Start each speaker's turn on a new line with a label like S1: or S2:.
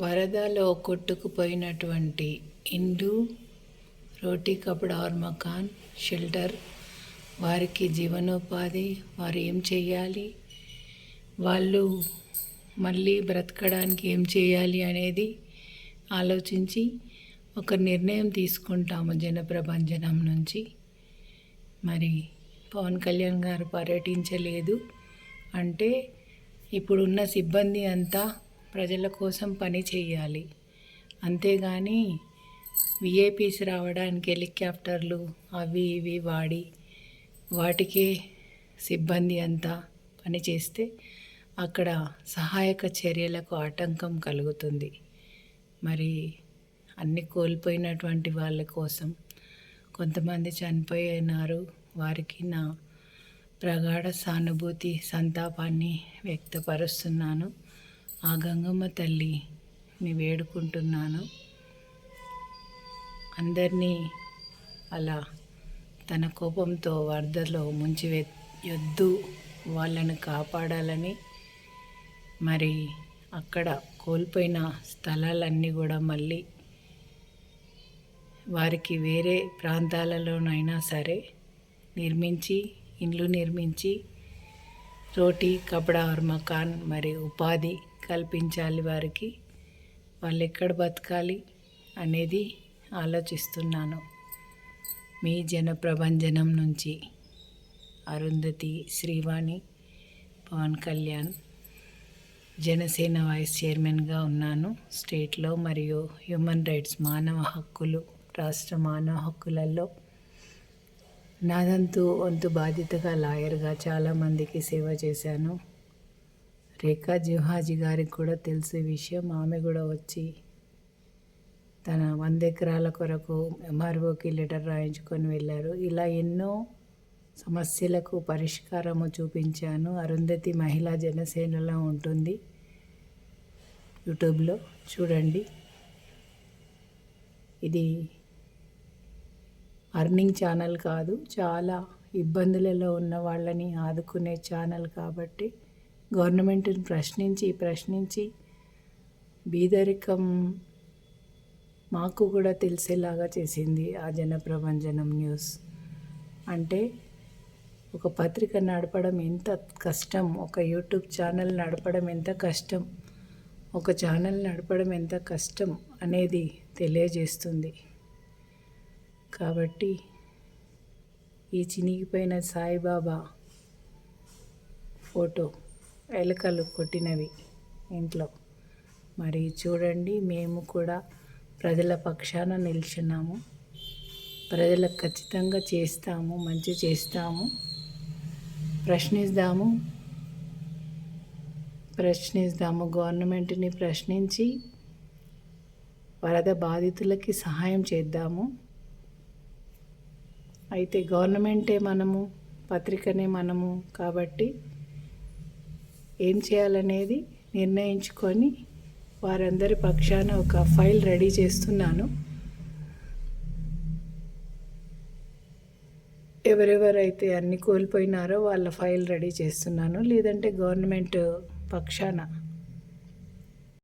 S1: వరదలో కొట్టుకుపోయినటువంటి ఇండ్లు రోటీ కపడా are Makan shelter వారికి జీవనోపాధి వారు ఏం చేయాలి వాళ్ళు మళ్ళీ బ్రతకడానికి ఏం చేయాలి అనేది ఆలోచించి ఒక నిర్ణయం తీసుకుంటాము జనప్రభంజనం నుంచి. మరి పవన్ కళ్యాణ్ గారు పర్యటించలేదు అంటే ఇప్పుడున్న సిబ్బంది అంతా ప్రజల కోసం పని చేయాలి. అంతేగాని విఐపీస్ రావడానికి హెలికాప్టర్లు అవి ఇవి వాడి వాటికే సిబ్బంది అంతా పనిచేస్తే అక్కడ సహాయక చర్యలకు ఆటంకం కలుగుతుంది. మరి అన్ని కోల్పోయినటువంటి వాళ్ళ కోసం కొంతమంది చనిపోయినారు. వారికి నా ప్రగాఢ సానుభూతి సంతాపాన్ని వ్యక్తపరుస్తున్నాను. ఆ గంగమ్మ తల్లిని వేడుకుంటున్నాను. అందరినీ అలా తన కోపంతో వరదలో ముంచివెయ్యొద్దు వాళ్ళని కాపాడాలని మరి అక్కడ కోల్పోయిన స్థలాలన్నీ కూడా మళ్ళీ వారికి వేరే ప్రాంతాలలోనైనా సరే నిర్మించి ఇండ్లు నిర్మించి రోటీ కపడా మకాన్ మరి ఉపాధి కల్పించాలి వారికి. వాళ్ళు ఎక్కడ బతకాలి అనేది ఆలోచిస్తున్నాను. మీ జనప్రభంజనం నుంచి అరుంధతి శ్రీవాణి పవన్ కళ్యాణ్ జనసేన వైస్ చైర్మన్గా ఉన్నాను. స్టేట్లో మరియు హ్యూమన్ రైట్స్ మానవ హక్కులు రాష్ట్ర మానవ హక్కులలో నాదంతు వంతు బాధ్యతగా లాయర్గా చాలామందికి సేవ చేశాను. రేఖా జిహాజీ గారికి కూడా తెలిసే విషయం ఆమె కూడా వచ్చి తన వంద ఎకరాల కొరకు ఎంఆర్ఓకి లెటర్ రాయించుకొని వెళ్ళారు. ఇలా ఎన్నో సమస్యలకు పరిష్కారము చూపించాను. అరుంధతి మహిళా జనసేనలో ఉంటుంది యూట్యూబ్లో. చూడండి. ఇది అర్నింగ్ ఛానల్ కాదు చాలా ఇబ్బందులలో ఉన్న వాళ్ళని ఆదుకునే ఛానల్ కాబట్టి గవర్నమెంట్ని ప్రశ్నించి ప్రశ్నించి బీదరికం మాకు కూడా తెలిసేలాగా చేసింది ఆ జనప్రభంజనం న్యూస్. అంటే ఒక పత్రిక నడపడం ఎంత కష్టం ఒక యూట్యూబ్ ఛానల్ నడపడం ఎంత కష్టం ఒక ఛానల్ నడపడం ఎంత కష్టం అనేది తెలియజేస్తుంది. కాబట్టి ఈ చినిగిపోయిన సాయిబాబా ఫోటో ఎలుకలు కొట్టినవి ఇంట్లో. మరి చూడండి మేము కూడా ప్రజల పక్షాన నిల్చున్నాము. ప్రజలకు ఖచ్చితంగా చేస్తాము మంచి చేస్తాము. ప్రశ్నిస్తాము. ప్రశ్నిస్తాము. గవర్నమెంట్ని ప్రశ్నించి వరద బాధితులకి సహాయం చేద్దాము. అయితే గవర్నమెంటే మనము పత్రికనే మనము కాబట్టి ఏం చేయాలనేది నిర్ణయించుకొని వారందరి పక్షాన ఒక ఫైల్ రెడీ చేస్తున్నాను. ఎవరెవరైతే అన్ని కోల్పోయినారో వాళ్ళ ఫైల్ రెడీ చేస్తున్నాను. లేదంటే గవర్నమెంట్ పక్షాన